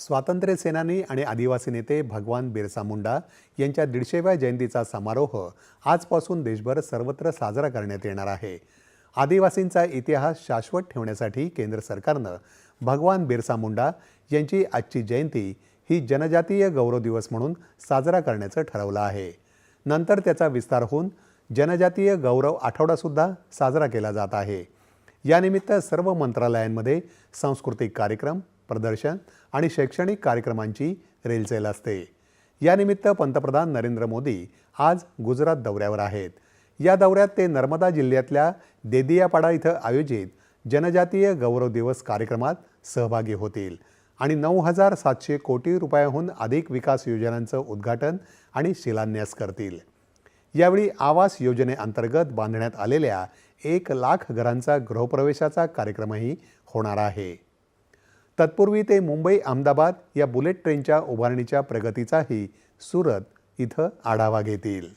स्वातंत्र्य सेनानी आणि आदिवासी नेते भगवान बिरसा मुंडा यांच्या दीडशेव्या जयंतीचा समारोह आजपासून देशभर सर्वत्र साजरा करण्यात येणार आहे. आदिवासींचा इतिहास शाश्वत ठेवण्यासाठी केंद्र सरकारनं भगवान बिरसा मुंडा यांची आजची जयंती ही जनजातीय गौरव दिवस म्हणून साजरा करण्याचं ठरवलं आहे. नंतर त्याचा विस्तार होऊन जनजातीय गौरव आठवडासुद्धा साजरा केला जात आहे. यानिमित्त सर्व मंत्रालयांमध्ये सांस्कृतिक कार्यक्रम प्रदर्शन आणि शैक्षणिक कार्यक्रमांची रेलचेल असते. यानिमित्त पंतप्रधान नरेंद्र मोदी आज गुजरात दौऱ्यावर आहेत. या दौऱ्यात ते नर्मदा जिल्ह्यातल्या देदियापाडा इथं आयोजित जनजातीय गौरव दिवस कार्यक्रमात सहभागी होतील आणि नऊ हजार सातशे कोटी रुपयाहून अधिक विकास योजनांचं उद्घाटन आणि शिलान्यास करतील. यावेळी आवास योजनेअंतर्गत बांधण्यात आलेल्या एक लाख घरांचा गृहप्रवेशाचा कार्यक्रमही होणार आहे. तत्पूर्वी ते मुंबई अहमदाबाद या बुलेट ट्रेनच्या उभारणीच्या प्रगतीचाही सुरत इथं आढावा घेतील.